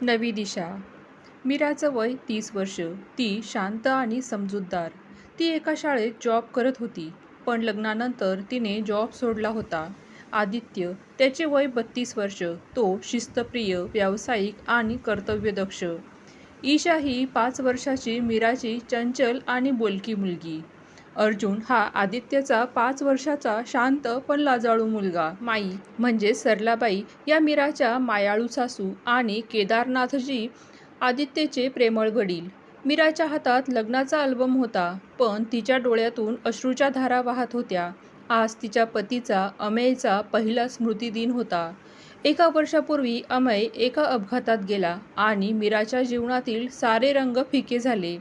नवी दिशा. मीराचं वय तीस वर्ष. ती शांत आणि समजूतदार. ती एका शाळेत जॉब करत होती पण लग्नानंतर तिने जॉब सोडला होता. आदित्य त्याचे वय बत्तीस वर्ष. तो शिस्तप्रिय व्यावसायिक आणि कर्तव्यदक्ष. ईशा ही पाच वर्षाची मीराची चंचल आणि बोलकी मुलगी. अर्जुन हा आदित्यचा पाच वर्षाचा शांत पण लाजाळू मुलगा. माई म्हणजे सरलाबाई या मीराच्या मायाळू सासू आणि केदारनाथजी आदित्यचे प्रेमळ वडील. मीराच्या हातात लग्नाचा अल्बम होता पण तिच्या डोळ्यातून अश्रूच्या धारा वाहत होत्या. आज तिच्या पतीचा अमेयचा पहिला स्मृतिदिन होता. एका वर्षापूर्वी अमय एका अपघातात गेला आणि मीराच्या जीवनातील सारे रंग फिके झाले.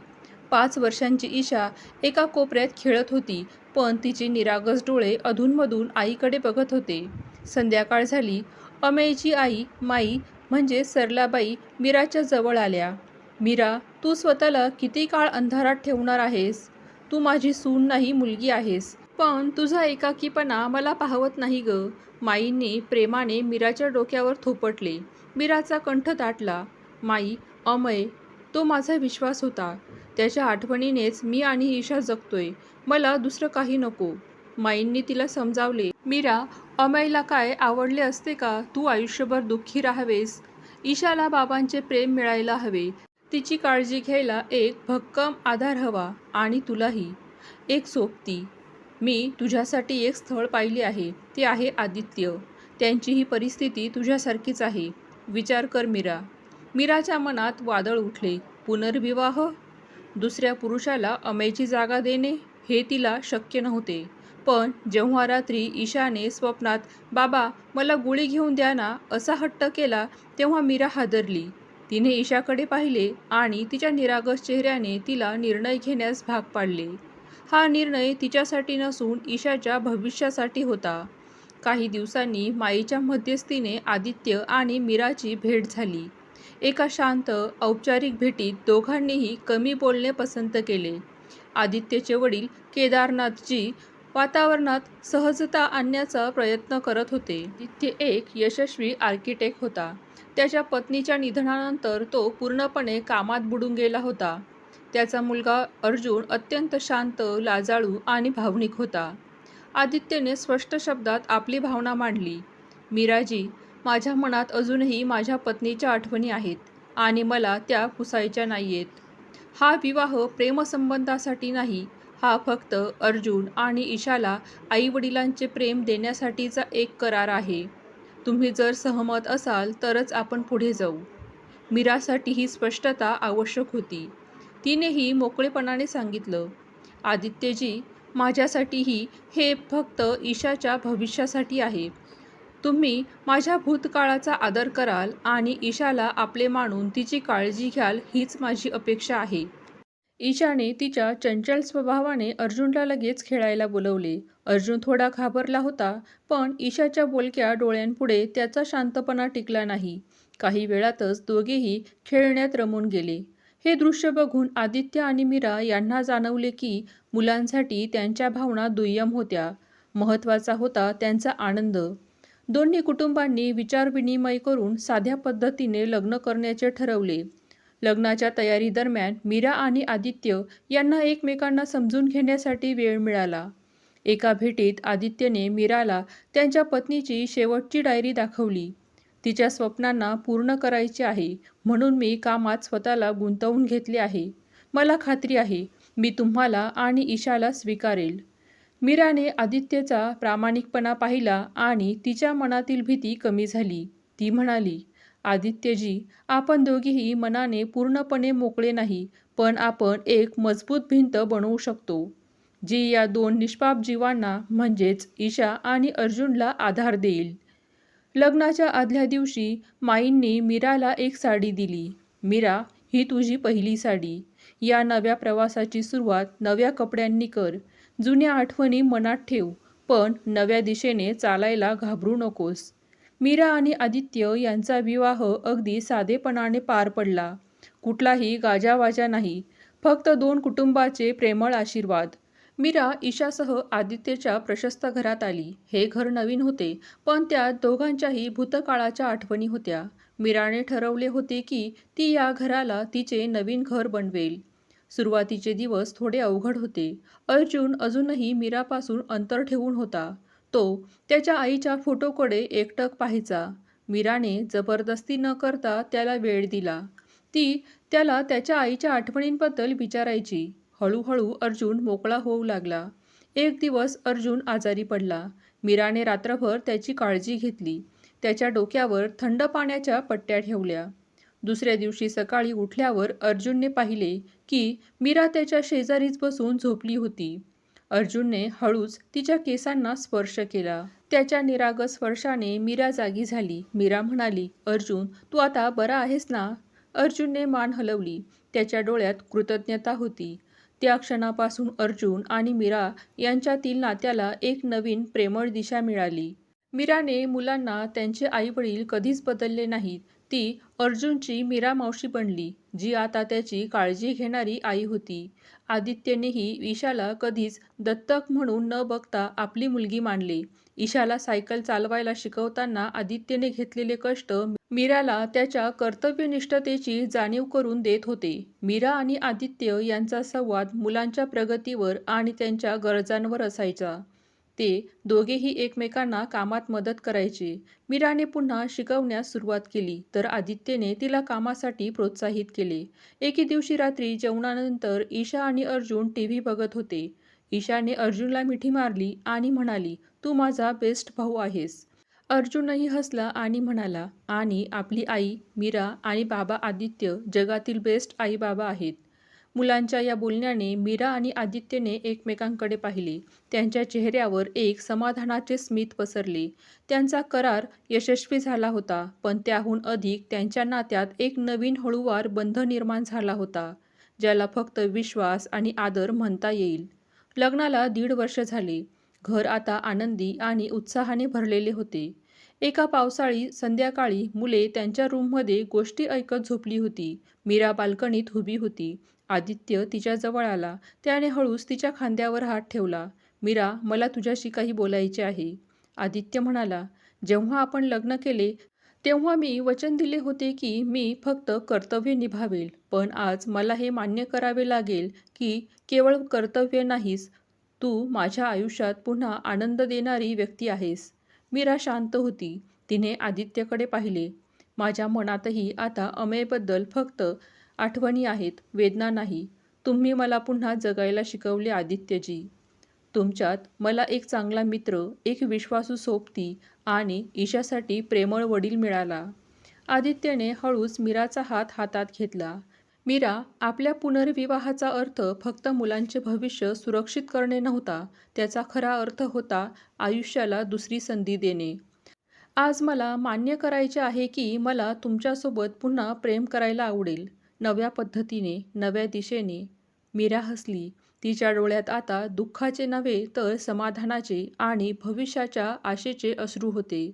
पाच वर्षांची ईशा एका कोपऱ्यात खेळत होती पण तिचे निरागस डोळे अधूनमधून आईकडे बघत होते. संध्याकाळ झाली. अमेयची आई माई म्हणजे सरलाबाई मीराच्या जवळ आल्या. मीरा तू स्वतःला किती काळ अंधारात ठेवणार आहेस? तू माझी सून नाही मुलगी आहेस. पण तुझा एकाकीपणा मला पाहवत नाही ग. माईंनी प्रेमाने मीराच्या डोक्यावर थोपटले. मीराचा कंठ दाटला. माई अमय तो माझा विश्वास होता. त्याच्या आठवणीनेच मी आणि ईशा जगतोय. मला दुसरं काही नको. माईंनी तिला समजावले मीरा अमयला काय आवडले असते का? तू आयुष्यभर दुःखी राहावेस. ईशाला बाबांचे प्रेम मिळायला हवे. तिची काळजी घ्यायला एक भक्कम आधार हवा आणि तुलाही. एक सोबती. मी तुझ्यासाठी एक स्थळ पाहिले आहे. ते आहे आदित्य. त्यांची ही परिस्थिती तुझ्यासारखीच आहे. विचार कर मीरा. मीराच्या मनात वादळ उठले. पुनर्विवाह? दुसऱ्या पुरुषाला अमेची जागा देणे हे तिला शक्य नव्हते. पण जेव्हा रात्री ईशाने स्वप्नात बाबा मला गोळी घेऊन द्या ना असा हट्ट केला तेव्हा मीरा हादरली. तिने ईशाकडे पाहिले आणि तिच्या निरागस चेहऱ्याने तिला निर्णय घेण्यास भाग पाडले. हा निर्णय तिच्यासाठी नसून ईशाच्या भविष्यासाठी होता. काही दिवसांनी माईच्या मध्यस्थीने आदित्य आणि मीराची भेट झाली. एका शांत औपचारिक भेटीत दोघांनीही कमी बोलणे पसंत केले. आदित्यचे वडील केदारनाथजी वातावरणात सहजता आणण्याचा प्रयत्न करत होते. आदित्य एक यशस्वी आर्किटेक्ट होता. त्याच्या पत्नीच्या निधनानंतर तो पूर्णपणे कामात बुडून गेला होता. त्याचा मुलगा अर्जुन अत्यंत शांत लाजाळू आणि भावनिक होता. आदित्यने स्पष्ट शब्दात आपली भावना मांडली. मीराजी माझ्या मनात अजूनही माझ्या पत्नीच्या आठवणी आहेत आणि मला त्या पुसायच्या नाही आहेत हा विवाह प्रेमसंबंधासाठी नाही हा फक्त अर्जुन आणि ईशाला आईवडिलांचे प्रेम देण्यासाठीचा एक करार आहे. तुम्ही जर सहमत असाल तरच आपण पुढे जाऊ. मीरासाठी ही स्पष्टता आवश्यक होती. तिनेही मोकळेपणाने सांगितलं आदित्यजी माझ्यासाठीही हे फक्त ईशाच्या भविष्यासाठी आहे. तुम्ही माझ्या भूतकाळाचा आदर कराल आणि ईशाला आपले मानून तिची काळजी घ्याल हीच माझी अपेक्षा आहे. ईशाने तिच्या चंचल स्वभावाने अर्जुनला लगेच खेळायला बोलवले. अर्जुन थोडा घाबरला होता पण ईशाच्या बोलक्या डोळ्यांपुढे त्याचा शांतपणा टिकला नाही. काही वेळातच दोघेही खेळण्यात रमून गेले. हे दृश्य बघून आदित्य आणि मीरा यांना जाणवले की मुलांसाठी त्यांच्या भावना दुय्यम होत्या. महत्त्वाचा होता त्यांचा आनंद. दोन्ही कुटुंबांनी विचारविनिमय करून साध्या पद्धतीने लग्न करण्याचे ठरवले. लग्नाच्या तयारीदरम्यान मीरा आणि आदित्य यांना एकमेकांना समजून घेण्यासाठी वेळ मिळाला. एका भेटीत आदित्यने मीराला त्यांच्या पत्नीची शेवटची डायरी दाखवली. तिच्या स्वप्नांना पूर्ण करायचे आहे म्हणून मी कामात स्वतःला गुंतवून घेतले आहे. मला खात्री आहे मी तुम्हाला आणि ईशाला स्वीकारेल. मीराने आदित्यचा प्रामाणिकपणा पाहिला आणि तिच्या मनातील भीती कमी झाली. ती म्हणाली आदित्यजी आपण दोघेही मनाने पूर्णपणे मोकळे नाही पण आपण एक मजबूत भिंत बनवू शकतो. जी या दोन निष्पाप जीवांना म्हणजेच ईशा आणि अर्जुनला आधार देईल. लग्नाच्या आदल्या दिवशी माईंनी मीराला एक साडी दिली. मीरा ही तुझी पहिली साडी. या नव्या प्रवासाची सुरुवात नव्या कपड्यांनी कर. जुन्या आठवणी मनात ठेव पण नव्या दिशेने चालायला घाबरू नकोस. मीरा आणि आदित्य यांचा विवाह अगदी साधेपणाने पार पडला. कुठलाही गाजावाजा नाही फक्त दोन कुटुंबाचे प्रेमळ आशीर्वाद. मीरा ईशासह आदित्यच्या प्रशस्त घरात आली. हे घर नवीन होते पण त्यात दोघांच्याही भूतकाळाच्या आठवणी होत्या. मीराने ठरवले होते की ती या घराला तिचे नवीन घर बनवेल. सुरुवातीचे दिवस थोडे अवघड होते. अर्जुन अजूनही मीरापासून अंतर ठेवून होता. तो त्याच्या आईच्या फोटोकडे एकटक पाहायचा. मीराने जबरदस्ती न करता त्याला वेळ दिला. ती त्याला त्याच्या आईच्या आठवणींबद्दल विचारायची. हळूहळू अर्जुन मोकळा होऊ लागला. एक दिवस अर्जुन आजारी पडला. मीराने रात्रभर त्याची काळजी घेतली. त्याच्या डोक्यावर थंड पाण्याच्या पट्ट्या ठेवल्या. दुसऱ्या दिवशी सकाळी उठल्यावर अर्जुनने पाहिले की मीरा त्याच्या शेजारीच बसून झोपली होती. अर्जुनने हळूच तिच्या केसांना स्पर्श केला. त्याच्या निरागस स्पर्शाने मीरा जागी झाली. मीरा म्हणाली अर्जुन तू आता बरा आहेस ना? अर्जुनने मान हलवली. त्याच्या डोळ्यात कृतज्ञता होती. त्या क्षणापासून अर्जुन आणि मीरा यांच्यातील नात्याला एक नवीन प्रेमळ दिशा मिळाली. मीराने मुलांना त्यांचे आईवडील कधीच बदलले नाहीत. ती अर्जुनची मीरा मावशी बनली जी आता त्याची काळजी घेणारी आई होती. आदित्यनेही ईशाला कधीच दत्तक म्हणून न बघता आपली मुलगी मानले. ईशाला सायकल चालवायला शिकवताना आदित्यने घेतलेले कष्ट मीराला त्याच्या कर्तव्यनिष्ठतेची जाणीव करून देत होते. मीरा आणि आदित्य यांचा संवाद मुलांच्या प्रगतीवर आणि त्यांच्या गरजांवर असायचा. ते दोघेही एकमेकांना कामात मदत करायचे. मीराने पुन्हा शिकवण्यास सुरुवात केली तर आदित्यने तिला कामासाठी प्रोत्साहित केले. एके दिवशी रात्री जेवणानंतर ईशा आणि अर्जुन टी व्ही बघत होते. ईशाने अर्जुनला मिठी मारली आणि म्हणाली तू माझा बेस्ट भाऊ आहेस. अर्जुनही हसला आणि म्हणाला आणि आपली आई मीरा आणि बाबा आदित्य जगातील बेस्ट आई बाबा आहेत. मुलांच्या या बोलण्याने मीरा आणि आदित्यने एकमेकांकडे पाहिले. त्यांच्या चेहऱ्यावर एक समाधानाचे स्मित पसरले. त्यांचा करार यशस्वी झाला होता पण त्याहून अधिक त्यांच्या नात्यात एक नवीन हळूवार बंध निर्माण झाला होता ज्याला फक्त विश्वास आणि आदर म्हणता येईल. लग्नाला दीड वर्ष झाले. घर आता आनंदी आणि उत्साहाने भरलेले होते. एका पावसाळी संध्याकाळी मुले त्यांच्या रूममध्ये गोष्टी ऐकत झोपली होती. मीरा बाल्कनीत उभी होती. आदित्य तिच्याजवळ आला. त्याने हळूच तिच्या खांद्यावर हात ठेवला. मीरा मला तुझ्याशी काही बोलायचे आहे. आदित्य म्हणाला जेव्हा आपण लग्न केले तेव्हा मी वचन दिले होते की मी फक्त कर्तव्य निभावेल. पण आज मला हे मान्य करावे लागेल की केवळ कर्तव्य नाहीस. तू माझ्या आयुष्यात पुन्हा आनंद देणारी व्यक्ती आहेस. मीरा शांत होती. तिने आदित्यकडे पाहिले. माझ्या मनातही आता अमेयबद्दल फक्त आठवणी आहेत वेदना नाही. तुम्ही मला पुन्हा जगायला शिकवले आदित्यजी. तुमच्यात मला एक चांगला मित्र एक विश्वासू सोबती आणि ईशासाठी प्रेमळ वडील मिळाला. आदित्यने हळूच मीराचा हात हातात घेतला. मीरा आपल्या पुनर्विवाहाचा अर्थ फक्त मुलांचे भविष्य सुरक्षित करणे नव्हता त्याचा खरा अर्थ होता आयुष्याला दुसरी संधी देणे. आज मला मान्य करायचे आहे की मला तुमच्यासोबत पुन्हा प्रेम करायला आवडेल. नव्या पद्धतीने नव्या दिशेने मीरा हसली. तिच्या डोळ्यात आता दुःखाचे नव्हे तर समाधानाचे आणि भविष्याच्या आशेचे अश्रू होते.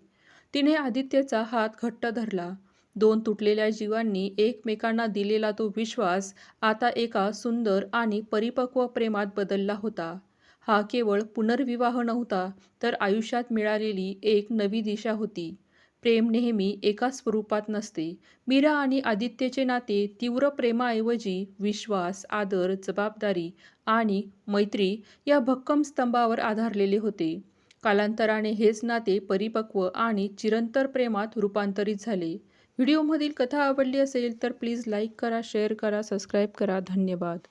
तिने आदित्यचा हात घट्ट धरला. दोन तुटलेल्या जीवांनी एकमेकांना दिलेला तो विश्वास आता एका सुंदर आणि परिपक्व प्रेमात बदलला होता. हा केवळ पुनर्विवाह नव्हता तर आयुष्यात मिळालेली एक नवी दिशा होती. प्रेम नेहमी एका स्वरूपात नसते. मीरा आणि आदित्यचे नाते तीव्र प्रेमाऐवजी विश्वास आदर जबाबदारी आणि मैत्री या भक्कम स्तंभावर आधारलेले होते. कालांतराने हेच नाते परिपक्व आणि चिरंतर प्रेमात रूपांतरित झाले. व्हिडिओमधील कथा आवडली असेल तर प्लीज लाईक करा शेअर करा सबस्क्राईब करा. धन्यवाद.